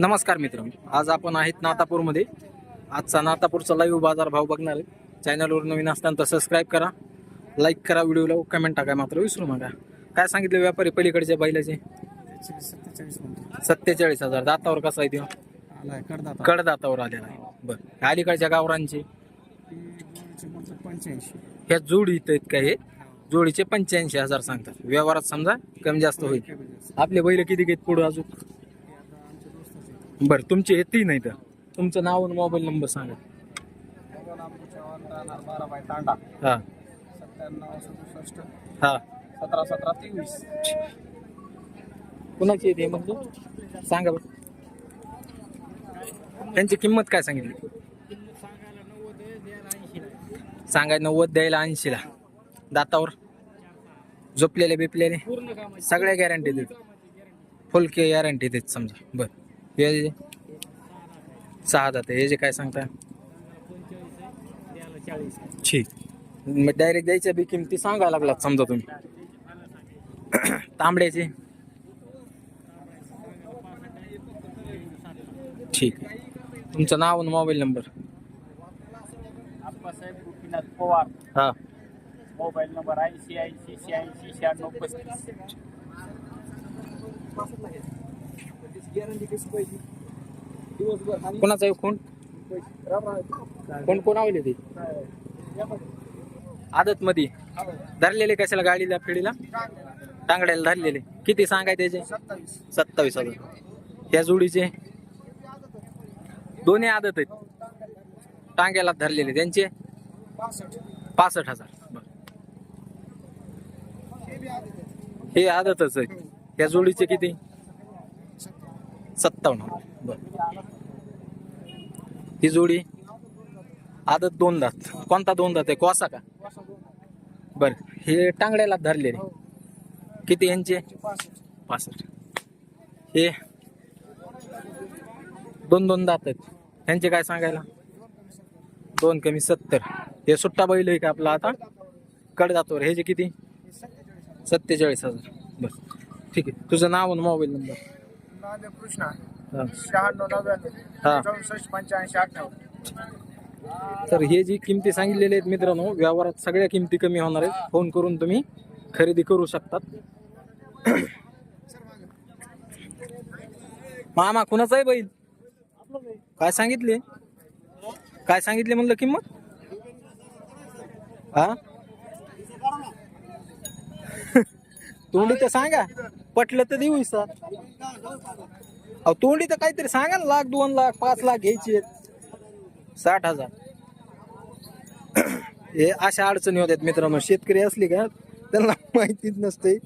नमस्कार मित्र आज आपण आहेत नातापूरमध्ये. आजचा नातापूरचा लाईव्ह बाजार भाव बघणार आहे. चॅनलवर नवीन असताना तर सबस्क्राईब करा लाईक करा व्हिडिओला कमेंट टाका मात्र विसरू नका. काय सांगितले व्यापारी पलीकडच्या बैलाचे? सत्तेचाळीस सत्तेचाळीस हजार. दातावर कसा आहे ते? कडदातावर आलेला आहे. बरं. अलीकडच्या गावरांचे? पंच्याऐंशी ह्या जोडी आहेत का हे? जोडीचे पंच्याऐंशी हजार सांगतात. व्यवहारात समजा कमी जास्त होईल. आपले बैल किती घेत पुढं अजून? बरं तुमचे हे तीन आहेत तुमचं नाव आणि मोबाईल नंबर सांगा. बारा बाय तांडा हा. सत्त्याण्णव सदुसष्ट हा. सतरा सतरा तेवीस कुणाची येते म्हणजे सांगा बरं. त्यांची किंमत काय सांगितली? सांगाय नव्वद द्यायला ऐंशीला. दातावर. झोपलेले बिपलेले. सगळ्या गॅरंटी देत. फुल के गॅरंटी देत समजा. बर. हे सहा जाते हे जे काय सांगता ठीक. मग डायरेक्ट द्यायच्या बी किमती सांगायला लागलात समजा तुम्ही. तांबड्याचे. ठीक. तुमचं नाव आणि मोबाईल नंबर पवार हा. मोबाईल नंबर ऐंशी ऐंशी शहाऐंशी शहाण्णव पस्तीस. कोणाचा आहे कोण कोण कोण आवले ते? आदत मध्ये धरलेले कशाला गाडीला फिडीला? टांगड्याला धरलेले. किती सांगाय त्याचे? सत्तावीस. सत्तावीस हजार. त्या जोडीचे? दोन्ही आदत आहेत. टांग्याला धरलेले. त्यांचे? पासष्ट. पासष्ट हजार. बरं. हे आदतच आहे. त्या जोडीचे किती? सत्तावन्न. बर. बरं ही जोडी आदत दोन दात. कोणता दोन दात आहे? कोसा का? बर. हे टांगड्याला धरलेले. किती यांचे? पासष्ट. हे दोन दोन दात आहेत. यांचे काय सांगायला? दोन कमी सत्तर. हे सुट्टा बैल आहे का आपला आता? कडदातवर हे जे किती? सत्तेचाळीस हजार. बर. ठीक आहे. तुझं नाव आणि मोबाईल नंबर. नांदेड कृष्णा. शहाण्णव. नव्याण्णव. चौसष्ट पंच्याऐंशी अठ्ठावन्न. तर हे जी किमती सांगितलेले आहेत मित्रांनो व्यवहारात सगळ्या किमती कमी होणार आहेत. फोन करून तुम्ही खरेदी करू शकतात. मामा कुणाचा आहे बैल? काय सांगितले? काय सांगितले म्हणलं किंमत? हा? तोंडी तर सांगा. पटलं तर देऊ सर अहो तोंडी तर काहीतरी सांगा ना लाख दोन लाख पाच लाख घ्यायची साठ हजार. हे अशा अडचणी होत्यात मित्रांनो. शेतकरी असली का त्यांना माहितीच नसते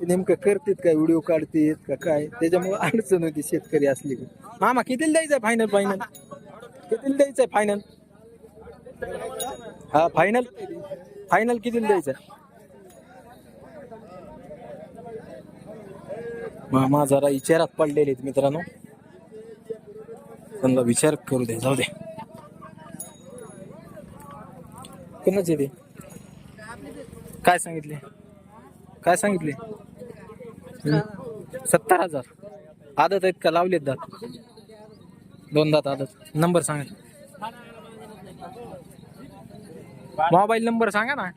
नेमकं करतात का व्हिडिओ काढतात का काय. त्याच्यामुळे अडचण होती शेतकरी असली का. मामा कितीला द्यायचं फायनल फायनल कितीला द्यायचं फायनल हा फायनल फायनल कितीला द्यायचं मामा जरा विचारात पडलेले आहेत मित्रांनो. त्यांना विचार करू दे जाऊ दे. कोणाचे ते? काय सांगितले? काय सांगितले? सत्तर हजार. आदत आहेत का? लावलेत दात. दोन दात आदत. नंबर सांगा. मोबाईल नंबर सांगा ना.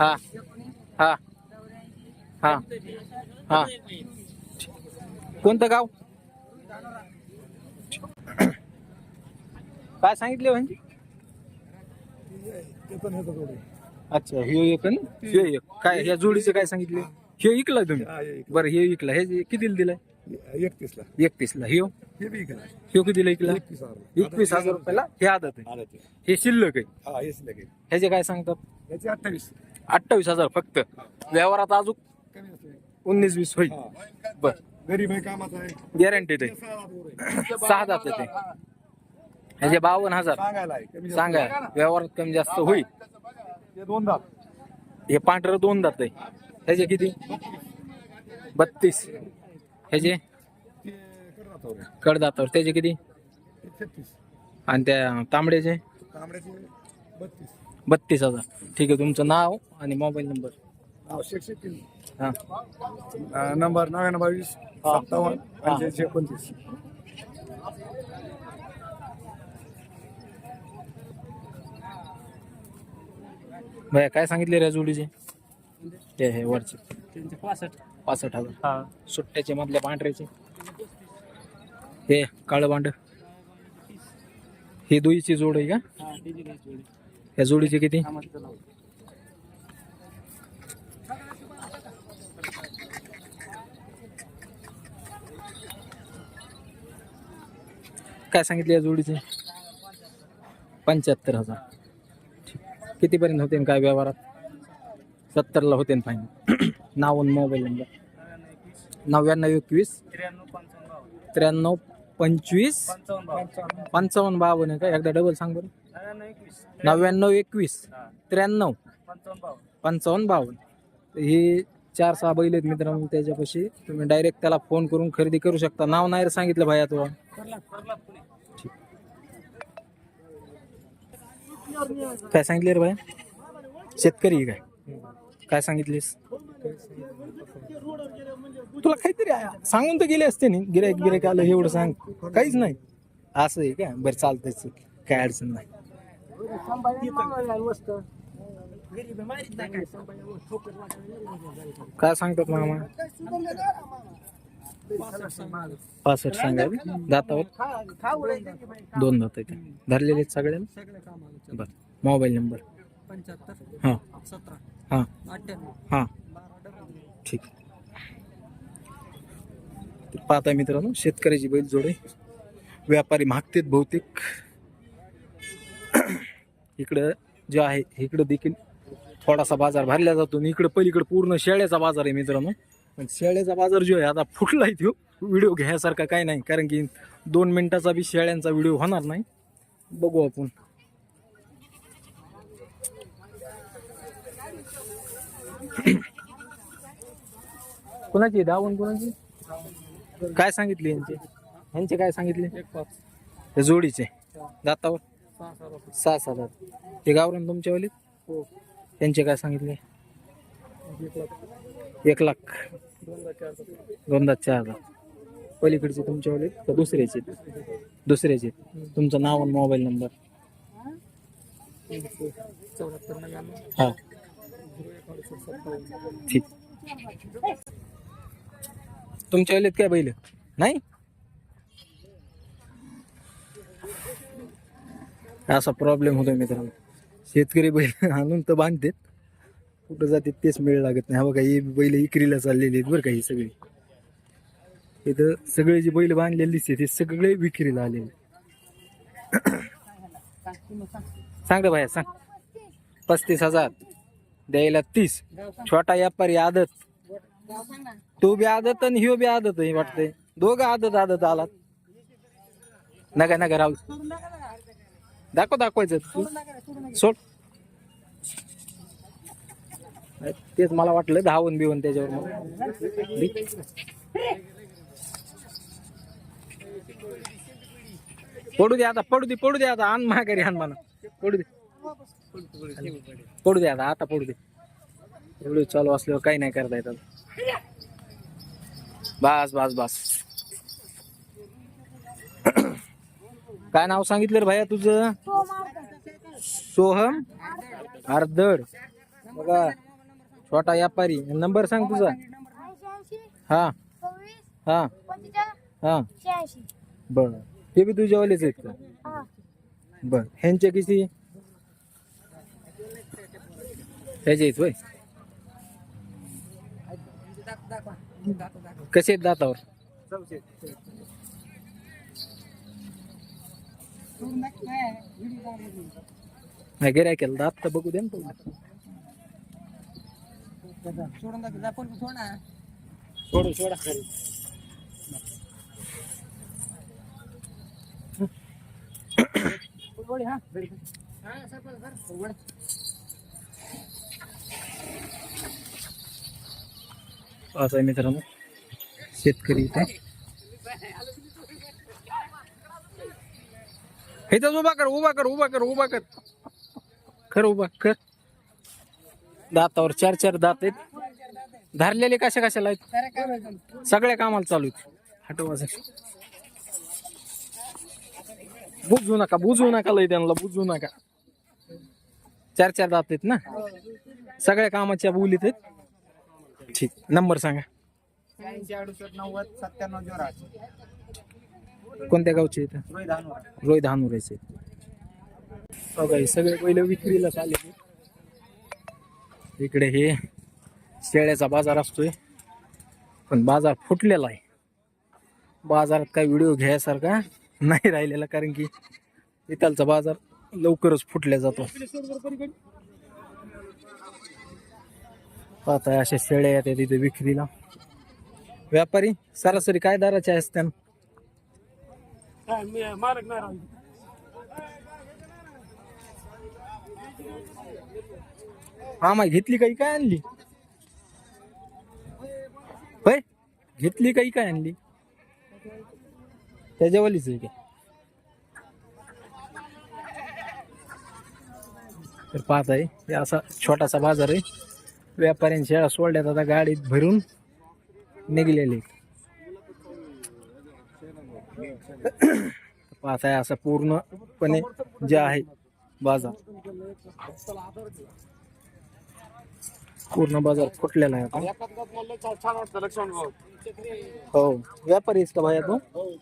हा. हा. हा. हा. कोणतं गाव? काय सांगितले म्हणजे अच्छा हे एक आणि हे एक. काय ह्या जोडीचं काय सांगितले? हे इकला तुम्ही? बरं हे इकला हे जे कितीला दिलंय? एकतीस ला एकतीसला. हे बी इकडे ह्यो कितीला इकला एकतीस हजार. एकवीस हजार रुपयाला हे आदत आहे. आलं ते हे शिल्लक आहे. हा हेच लगेच ह्याचे काय सांगतात? याचे अठ्ठावीस. अठ्ठावीस हजार फक्त. व्यवहारात अजून उन्नीस वीस होईल. बर. गरीब आहे कामाचा आहे. गॅरंटी आहे. सहा जात ते ह्याचे बावन्न हजार. सांगायला आहे. कमी जास्त सांगा. व्यवहारात कमी जास्त होईल. हे दोन दात. हे पांढरं दोन दात आहे. ह्याचे किती? बत्तीस. ह्याचे? ते करणार. कडदातावर. त्याचे किती? छत्तीस. आणि त्या तांबड्याचे? तांबड्याचे बत्तीस. बत्तीस हजार. ठीक आहे तुमचं नाव आणि मोबाईल नंबर. हा. नंबर नव्याण्णव बावीस सत्तावन्न पंच्याऐंशी एकोणतीस. भैया काय सांगितले रे जोडीचे? ते हे वरचे. त्यांचे पासष्ट. पासष्ट हजार. हा. सुट्ट्याचे मधल्या पांढऱ्याचे. हे काळं भांड. ही दुईची जोड आहे का? हा त्याची घ्यायची जोडी. या जोडीचे किती हा मग चला. काय सांगितले या जोडीचे? पंच्याहत्तर हजार. कितीपर्यंत होते काय व्यवहारात? सत्तरला होते फाईन नाव आणि मोबाईल नंबर नव्याण्णव एकवीस. त्र्याण्णव पंचवीस. पंचावन्न बावन्न आहे का? एकदा डबल सांग बरं. नव्याण्णव एकवीस. त्र्याण्णव. पंचावन्न बावन्न. ही हे चार सहा बैल आहेत मित्रांनो त्याच्यापाशी. तुम्ही डायरेक्ट त्याला फोन करून खरेदी करू शकता. नाव नाही रे सांगितलं भाया तुला काय सांगितले रे भाया शेतकरी आहे काय? काय सांगितलीस? तुला काहीतरी सांगून तर गेले असते नाही गिरायक गिरायक आलं एवढं सांग. काहीच नाही. असं आहे का? बरं चालतंय काय अडचण नाही. काय सांगतात मामा? पासष्ट सांगायला दातावर? दोन दात आहे धरलेले आहेत सगळ्यांना बर. Mobile number? पंच्याहत्तर हां. सतरा हां. अठ्ठ्याण्णव हां. ठीक. पाहता मित्रांनो शेतकऱ्याची बैल जोडे. व्यापारी मागतेत बहुतेक. इकडं जे आहे इकडं देखील थोडासा बाजार भरला जातो आणि इकडं पलीकडं पूर्ण शेळ्याचा बाजार आहे मित्रांनो. पण शेळ्याचा बाजार जो आहे आता फुटला आहे तो. व्हिडिओ घ्यायसारखा काय नाही कारण की दोन मिनिटाचा बी शेळ्यांचा व्हिडिओ होणार नाही. बघू आपण. कोणाची दावण कोणाची? काय सांगितले यांचे? यांचे काय सांगितले? हे जोडीचे. दातावर? सहा सहा सात ते गावरान तुमच्यावाले हो. त्यांचे काय सांगितले? एक लाख. दोनदा चार हजार पलीकडचे तुमच्यावाले का दुसऱ्याचे दुसऱ्याचे तुमचं नाव आणि मोबाईल नंबर. हा. ठीक. तुमच्या वेळेत काय बैल? नाही? असा प्रॉब्लेम होतो मित्रांनो. शेतकरी बैल आणून तर बांधतात. कुठं जाते तेच मेळ लागत नाही. हा बघा हे बैल इकरीला चाललेली आहेत बरं का ही सगळी. इथं सगळे जे बैल बांधलेले दिसते ते सगळे विक्रीला आलेले सांग रे भाया सांग. पस्तीस हजार. द्यायला तीस. छोटा व्यापारी आदत. तू बी आदत आणि ह्यो बी आदत आहे वाटतंय. दोघं आदत आदत आलात. नका नका राहू. दाखव दाखवायचं. सोड. तेच मला वाटलं धावून बिवून त्याच्यावर मग. पडू दे आता पडू दे पडू दे आता. आण माघारी आण म्हणा पडू दे. पडू दे आता आता पडू दे. एवढं चालू असल्यावर काही नाही करता येत आता. बस बस बस. काय नाव सांगितलं रे भैया तुझं? सोहम? आर्दड बघा छोटा व्यापारी. नंबर सांग तुझा. हा. हा. हा. बर. ते बी तुझ्यावालेच आहेत का? बर. ह्यांचे किती? ह्याचे आहेत होय. कसे आहेत दातावर? नाही गिराय केलं दात तर बघू दे ना. सोडून सोड सोडू सोडा खरी हा हा फुलवडी असं आहे मित्रांनो शेतकरी इथे इथंच उभा कर उभा कर उभा कर उभा कर. कर उभा कर. दातावर चार चार दात आहेत. धरलेले कशा कशाला आहेत सगळ्या कामाला चालू आहेत. हटवा बुजू नका बुजू नका लय त्यांना बुजू नका. चार चार दात आहेत ना? सगळ्या कामाच्या बोलीत आहेत. ठीक नंबर सांगा. नव्वद सत्त्याण्णव कोणत्या गावचे आहेत? रोहित धानोरा हो बघा हे सगळे पहिले विक्रीला आले इकडे हे शेळ्याचा बाजार असतोय. पण बाजार फुटलेला आहे. बाजारात काय व्हिडिओ घ्यायसारखा नाही राहिलेला कारण की इथलचा बाजार लवकरच फुटल्या जातो. पाहताय अशा शेळ्या येतात तिथे विक्रीला. व्यापारी सरासरी काय दराचे असतात हा मग घेतली काही काय आणली? होय? घेतली काही काय आणली? त्याच्यावालीच आहे काय तर पाहत आहे असा छोटासा बाजार आहे. व्यापाऱ्यांच्या सोडल्यात आता गाडीत भरून निघलेले. पाहत आहे पूर्णपने पूर्णपणे जे आहे बाज़ार. पूर्ण बाज़ार फुटलेला आहे आता. हो व्यापारी इसका का तो तू